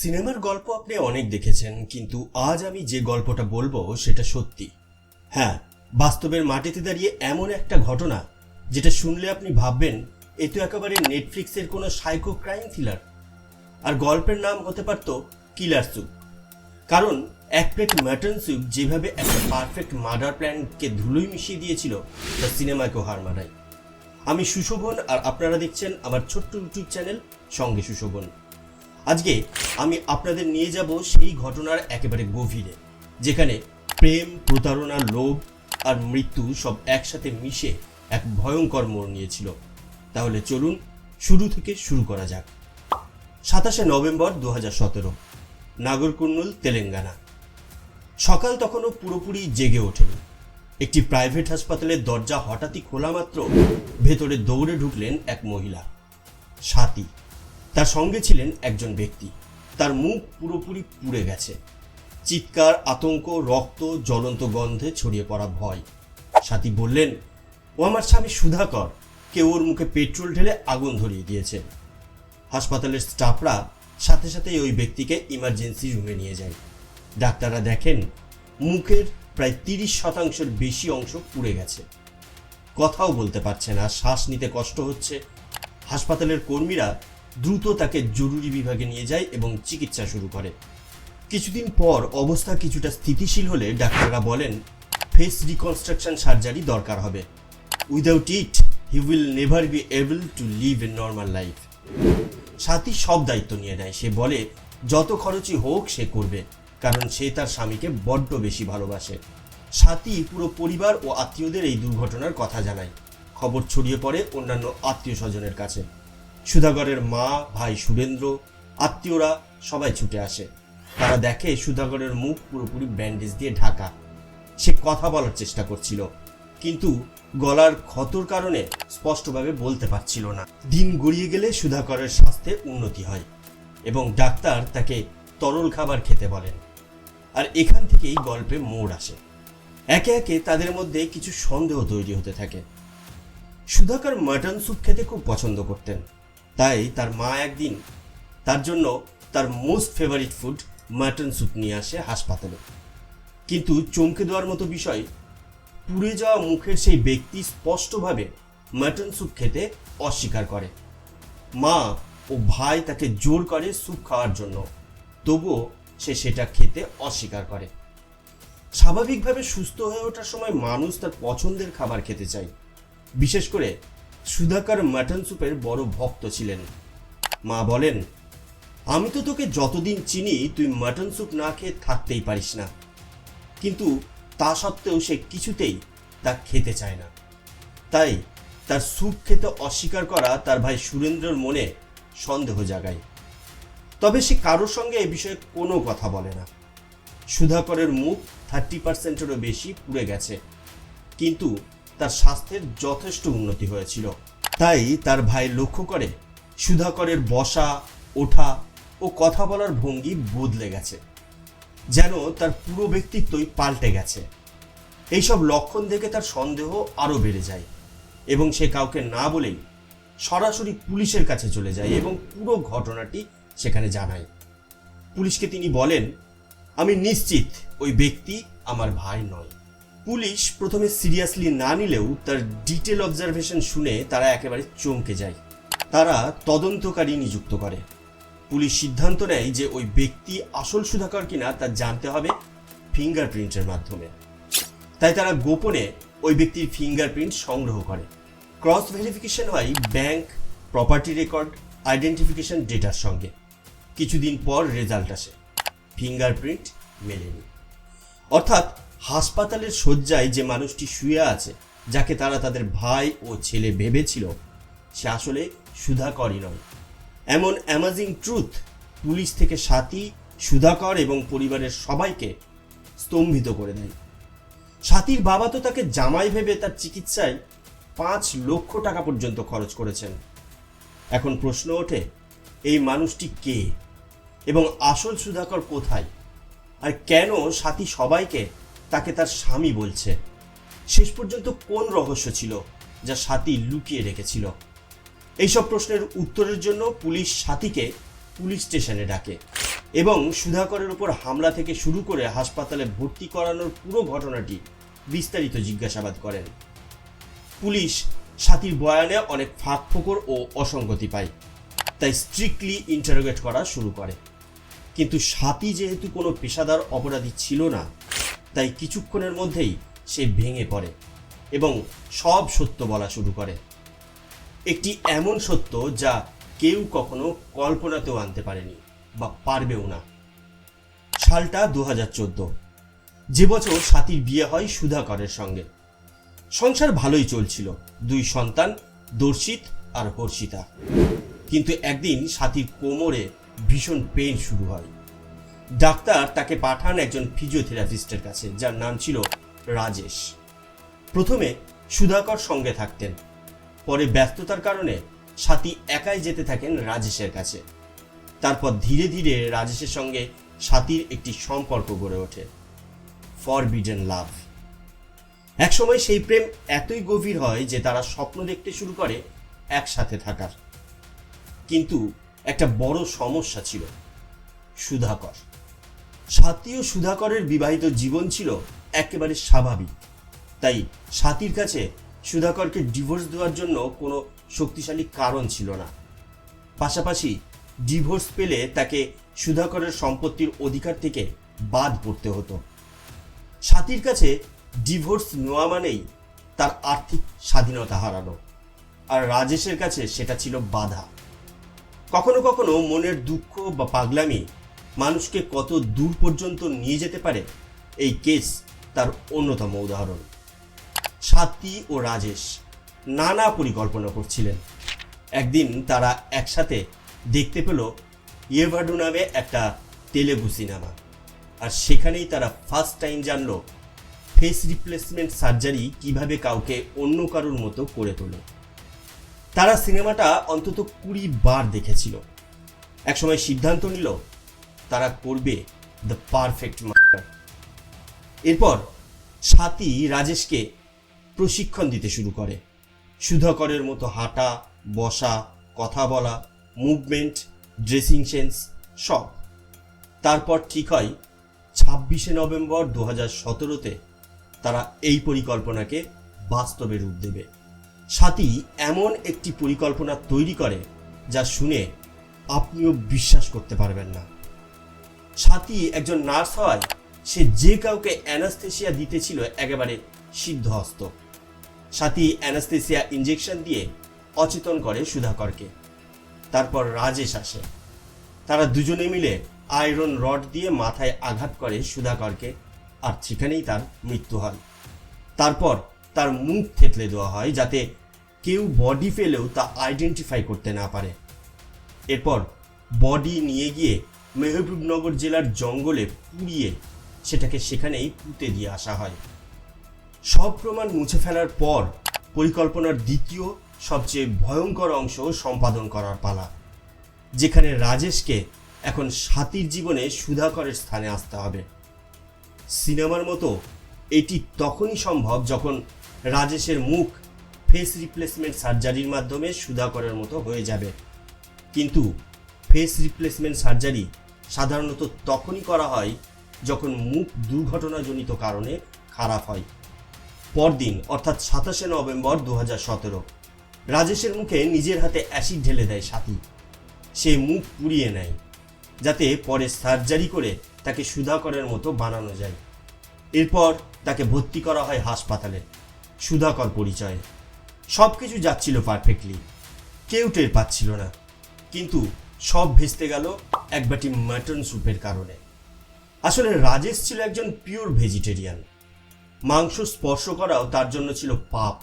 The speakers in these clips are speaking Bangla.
সিনেমার গল্প আপনি অনেক দেখেছেন, কিন্তু আজ আমি যে গল্পটা বলব সেটা সত্যি। হ্যাঁ বাস্তবের মাটিতে দাঁড়িয়ে এমন একটা ঘটনা, যেটা শুনলে আপনি ভাববেন, এ তো একেবারে নেটফ্লিক্সের কোনো সাইকো ক্রাইম থ্রিলার। আর গল্পের নাম হতে পারত কিলার স্যুপ কারণ, এক প্লেট মাটন স্যুপ যেভাবে একটা পারফেক্ট মার্ডার প্ল্যানকে ধুলোই মিশিয়ে দিয়েছিল, তা সিনেমাকেও হার মানায় আমি সুশোভন, আর আপনারা দেখছেন আমার ছোট্ট ইউটিউব চ্যানেল সঙ্গে সুশোভন। আজকে আমি আপনাদের নিয়ে যাব সেই ঘটনার একেবারে গভীরে, যেখানে প্রেম, প্রতারণা, লোভ আর মৃত্যু সব একসাথে মিশে এক ভয়ঙ্কর মোড় নিয়েছিল। তাহলে চলুন শুরু থেকে শুরু করা যাক। সাতাশে নভেম্বর দু হাজার সতেরো নাগরকুর্নুল তেলেঙ্গানা। সকাল তখনও পুরোপুরি জেগে ওঠেনি। একটি প্রাইভেট হাসপাতালের দরজা হঠাৎই খোলা মাত্র, ভেতরে দৌড়ে ঢুকলেন এক মহিলা সাথী তার সঙ্গে ছিলেন একজন ব্যক্তি। তার মুখ পুরোপুরি পুড়ে গেছে। চিৎকার, আতঙ্ক, রক্ত, জ্বলন্ত গন্ধে ছড়িয়ে পড়া ভয়। সাথী বললেন, ও আমার স্বামী সুধাকর। কেউ ওর মুখে পেট্রোল ঢেলে আগুন ধরিয়ে দিয়েছে। হাসপাতালের স্টাফরা সাথে সাথে ওই ব্যক্তিকে ইমার্জেন্সি রুমে নিয়ে যায়। ডাক্তাররা দেখেন, মুখের প্রায় তিরিশ শতাংশের বেশি অংশ পুড়ে গেছে। কথাও বলতে পারছে না, শ্বাস নিতে কষ্ট হচ্ছে। হাসপাতালের কর্মীরা দ্রুত তাকে জরুরি বিভাগে নিয়ে যায় এবং চিকিৎসা শুরু করে। কিছুদিন পর অবস্থা কিছুটা স্থিতিশীল হলে ডাক্তাররা বলেন ফেস রিকনস্ট্রাকশন সার্জারি দরকার হবে। Without it he will never be able to live a normal life সাথী সব দায়িত্ব নিয়ে নেয়। সে বলে, যত খরচই হোক, সে করবে, কারণ সে তার স্বামীকে বড্ড বেশি ভালোবাসে। সাথী পুরো পরিবার ও আত্মীয়দের এই দুর্ঘটনার কথা জানায়। খবর ছড়িয়ে পড়ে অন্যান্য আত্মীয় স্বজনের কাছে। সুধাগরের মা, ভাই সুরেন্দ্র আত্মীয়রা সবাই ছুটে আসে। তারা দেখে সুধাগরের মুখ পুরোপুরি ব্যান্ডেজ দিয়ে ঢাকা। সে কথা বলার চেষ্টা করছিল, কিন্তু গলার ক্ষতর কারণে স্পষ্টভাবে বলতে পারছিল না। দিন গড়িয়ে গেলে সুধাকরের স্বাস্থ্যে উন্নতি হয় এবং ডাক্তার তাকে তরল খাবার খেতে বলেন। আর এখান থেকেই গল্পে মোড় আসে। একে একে তাদের মধ্যে কিছু সন্দেহ তৈরি হতে থাকে। সুধাকর মাটন স্যুপ খেতে খুব পছন্দ করতেন। তাই তার মা একদিন তার জন্য তার most favourite food mutton soup নিয়ে আসে হাসপাতালে। কিন্তু চমকে দেওয়ার মতো বিষয়, পুড়ে যাওয়া মুখের সেই ব্যক্তি স্পষ্টভাবে মাটন স্যুপ খেতে অস্বীকার করে। মা ও ভাই তাকে জোর করে স্যুপ খাওয়ার জন্য, তবুও সে সেটা খেতে অস্বীকার করে। স্বাভাবিকভাবে সুস্থ হয়ে ওঠার সময় মানুষ তার পছন্দের খাবার খেতে চায়। বিশেষ করে সুধাকর মাটন স্যুপের বড় ভক্ত ছিলেন। মা বলেন, আমি তো তোকে যতদিন চিনি, তুই মাটন স্যুপ না খেয়ে থাকতেই পারিস না। কিন্তু তা সত্ত্বেও সে কিছুতেই তা খেতে চায় না। তাই তার স্যুপ খেতে অস্বীকার করা তার ভাই সুরেন্দ্রর মনে সন্দেহ জাগায়। তবে সে কারোর সঙ্গে এ বিষয়ে কোনো কথা বলে না। সুধাকরের মুখ থার্টি পার্সেন্টেরও বেশি পুড়ে গেছে। কিন্তু তার স্বাস্থ্যের যথেষ্ট উন্নতি হয়েছিল। তাই তার ভাই লক্ষ্য করে সুধাকরের বসা, ওঠা ও কথা বলার ভঙ্গি বদলে গেছে, যেন তার পুরো ব্যক্তিত্বই পাল্টে গেছে। এইসব লক্ষণ দেখে তার সন্দেহ আরও বেড়ে যায় এবং সে কাউকে না বলেই সরাসরি পুলিশের কাছে চলে যায় এবং পুরো ঘটনাটি সেখানে জানায়। পুলিশকে তিনি বলেন, আমি নিশ্চিত ওই ব্যক্তি আমার ভাই নয়। পুলিশ প্রথমে সিরিয়াসলি না নিলেও তার ডিটেল অবজারভেশন শুনে তারা একেবারে চমকে যায়। তারা তদন্তকারী নিযুক্ত করে। পুলিশ সিদ্ধান্ত নেয় যে ওই ব্যক্তি আসল সুধাকর কিনা তা জানতে হবে ফিঙ্গারপ্রিন্টের মাধ্যমে। তাই তারা গোপনে ওই ব্যক্তির ফিঙ্গারপ্রিন্ট সংগ্রহ করে। ক্রস ভেরিফিকেশন হয় ব্যাংক, প্রপার্টি রেকর্ড, আইডেন্টিফিকেশন ডেটার সঙ্গে। কিছুদিন পর রেজাল্ট আসে। ফিঙ্গারপ্রিন্ট মেলেনি। অর্থাৎ হাসপাতালের শয্যায় যে মানুষটি শুয়ে আছে, যাকে তারা তাদের ভাই ও ছেলে ভেবেছিল, সে আসলে সুধাকরই নয়। এমন অ্যামাজিং ট্রুথ পুলিশ থেকে সাথী সুধাকর এবং পরিবারের সবাইকে স্তম্ভিত করে দেয়। সাথীর বাবা তো তাকে জামাই ভেবে তার চিকিৎসায় পাঁচ লক্ষ টাকা পর্যন্ত খরচ করেছেন। এখন প্রশ্ন ওঠে, এই মানুষটি কে? এবং আসল সুধাকর কোথায়? আর কেন সাথী সবাইকে তাকে তার স্বামী বলছে। শেষ পর্যন্ত কোন রহস্য ছিল যা সাথী লুকিয়ে রেখেছিল? এইসব প্রশ্নের উত্তরের জন্য পুলিশ সাথীকে পুলিশ স্টেশনে ডাকে এবং সুধাকরের উপর হামলা থেকে শুরু করে হাসপাতালে ভর্তি করানোর পুরো ঘটনাটি বিস্তারিত জিজ্ঞাসাবাদ করেন। পুলিশ সাথীর বয়ানে অনেক ফাঁক ফোকর ও অসঙ্গতি পায়, তাই স্ট্রিক্টলি ইন্টারোগেট করা শুরু করে। কিন্তু সাথী যেহেতু কোনো পেশাদার অপরাধী ছিল না তাই কিছুক্ষণের মধ্যেই সে ভেঙে পড়ে এবং সব সত্য বলা শুরু করে। একটি এমন সত্য যা কেউ কখনো কল্পনাতেও আনতে পারেনি বা পারবেও না। সালটা দু হাজার চোদ্দ। যে বছর সাথীর বিয়ে হয় সুধাকরের সঙ্গে। সংসার ভালোই চলছিল। দুই সন্তান, দর্শিত আর হর্ষিতা। কিন্তু একদিন সাথীর কোমরে ভীষণ পেন শুরু হয়। ডাক্তার তাকে পাঠান একজন ফিজিওথেরাপিস্টের কাছে, যার নাম ছিল রাজেশ। প্রথমে সুধাকর সঙ্গে থাকতেন, পরে ব্যস্ততার কারণে সাথী একাই যেতে থাকেন রাজেশের কাছে। তারপর ধীরে ধীরে রাজেশের সঙ্গে সাথীর একটি সম্পর্ক গড়ে ওঠে। ফরবিডেন লাভ একসময় সেই প্রেম এতই গভীর হয় যে তারা স্বপ্ন দেখতে শুরু করে একসাথে থাকার। কিন্তু একটা বড় সমস্যা ছিল সুধাকর। সাথী ও সুধাকরের বিবাহিত জীবন ছিল একেবারে স্বাভাবিক। তাই সাথীর কাছে সুধাকরকে ডিভোর্স দেওয়ার জন্য কোনো শক্তিশালী কারণ ছিল না। পাশাপাশি ডিভোর্স পেলে তাকে সুধাকরের সম্পত্তির অধিকার থেকে বাদ পড়তে হতো। সাথীর কাছে ডিভোর্স নেওয়া মানেই তার আর্থিক স্বাধীনতা হারানো, আর রাজেশের কাছে সেটা ছিল বাধা। কখনো কখনো মনের দুঃখ বা পাগলামি মানুষকে কত দূর পর্যন্ত নিয়ে যেতে পারে? এই কেস তার অন্যতম উদাহরণ। সাথী ও রাজেশ নানা পরিকল্পনা করছিলেন। একদিন তারা একসাথে দেখতে পেল ইয়েভাডু নামে একটা তেলেগু সিনেমা। আর সেখানেই তারা ফার্স্ট টাইম জানলো ফেস রিপ্লেসমেন্ট সার্জারি কীভাবে কাউকে অন্য কারোর মতো করে তোলে। তারা সিনেমাটা অন্তত কুড়ি বার দেখেছিল। একসময় সিদ্ধান্ত নিল তারা করবে দ্য পারফেক্ট মার্ডার এরপর সাথী রাজেশকে প্রশিক্ষণ দিতে শুরু করে। সুধাকরের মতো হাঁটা, বসা, কথা বলা মুভমেন্ট ড্রেসিং সেন্স সব। তারপর ঠিক হয় ছাব্বিশে নভেম্বর দু হাজার সতেরোতে তারা এই পরিকল্পনাকে বাস্তবে রূপ দেবে। সাথী এমন একটি পরিকল্পনা তৈরি করে যা শুনে আপনিও বিশ্বাস করতে পারবেন না। সাথী একজন নার্স হওয়ায় সে যে কাউকে অ্যানাস্থেসিয়া দিতেছিল একেবারে সিদ্ধ সিদ্ধহস্ত। সাথী অ্যানাস্থেসিয়া ইঞ্জেকশন দিয়ে অচেতন করে সুধাকরকে। তারপর রাজেশ আসে। তারা দুজনে মিলে আয়রন রড দিয়ে মাথায় আঘাত করে সুধাকরকে, আর সেখানেই তার মৃত্যু হয়। তারপর তার মুখ থেতলে দেওয়া হয় যাতে কেউ বডি ফেলেও তা আইডেন্টিফাই করতে না পারে। এরপর বডি নিয়ে গিয়ে মেহবুবনগর জেলার জঙ্গলে পুড়িয়ে সেটাকে সেখানেই পুঁতে দিয়ে আসা হয়। সব প্রমাণ মুছে ফেলার পর পরিকল্পনার দ্বিতীয়, সবচেয়ে ভয়ঙ্কর অংশ সম্পাদন করার পালা, যেখানে রাজেশকে এখন সাথীর জীবনে সুধাকরের স্থানে আসতে হবে। সিনেমার মতো এটি তখনই সম্ভব যখন রাজেশের মুখ ফেস রিপ্লেসমেন্ট সার্জারির মাধ্যমে সুধাকরের মতো হয়ে যাবে। কিন্তু ফেস রিপ্লেসমেন্ট সার্জারি সাধারণত তখনই করা হয় যখন মুখ দুর্ঘটনাজনিত কারণে খারাপ হয়। পরদিন, অর্থাৎ সাতাশে নভেম্বর দু সতেরো, রাজেশের মুখে নিজের হাতে অ্যাসিড ঢেলে দেয় সাথী। সে মুখ পুড়িয়ে নেয়, যাতে পরে সার্জারি করে তাকে সুধাকরের মতো বানানো যায়। এরপর তাকে ভর্তি করা হয় হাসপাতালে, সুধাকর পরিচয়ে। সব কিছু যাচ্ছিল পারফেক্টলি, কেউ টের পাচ্ছিল না। কিন্তু সব ভেস্তে গেল এক বাটি মাটন স্যুপের কারণে। আসলে রাজেশ ছিল একজন পিওর ভেজিটেরিয়ান মাংস স্পর্শ করাও তার জন্য ছিল পাপ।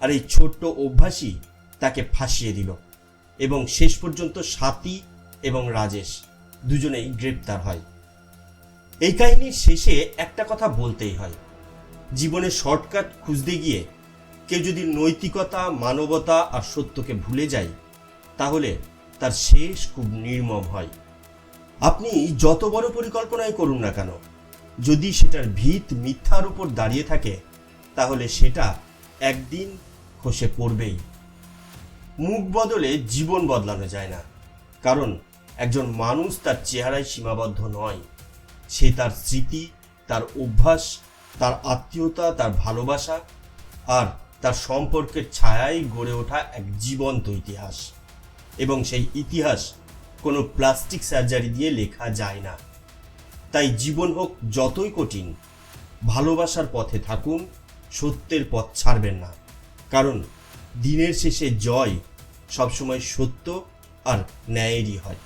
আর এই ছোট্ট অভ্যাসই তাকে ফাঁসিয়ে দিল। এবং শেষ পর্যন্ত সাথী এবং রাজেশ দুজনেই গ্রেপ্তার হয়। এই কাহিনীর শেষে একটা কথা বলতেই হয়। জীবনে শর্টকাট খুঁজতে গিয়ে কেউ যদি নৈতিকতা, মানবতা আর সত্যকে ভুলে যায়, তাহলে তার শেষ খুব নির্মম হয়। আপনি যত বড় পরিকল্পনাই করুন না কেন, যদি সেটার ভিত মিথ্যার উপর দাঁড়িয়ে থাকে, তাহলে সেটা একদিন খসে পড়বেই। মুখ বদলে জীবন বদলানো যায় না, কারণ একজন মানুষ তার চেহারায় সীমাবদ্ধ নয়। সে তার স্মৃতি, তার অভ্যাস, তার আত্মীয়তা, তার ভালোবাসা আর তার সম্পর্কের ছায়ায় গড়ে ওঠা এক জীবন্ত ইতিহাস। এবং সেই ইতিহাস কোনো প্লাস্টিক সার্জারি দিয়ে লেখা যায় না। তাই জীবন হোক যতই কঠিন, ভালোবাসার পথে থাকুন, সত্যের পথ ছাড়বেন না। কারণ দিনের শেষে জয় সবসময় সত্য আর ন্যায়েরই হয়।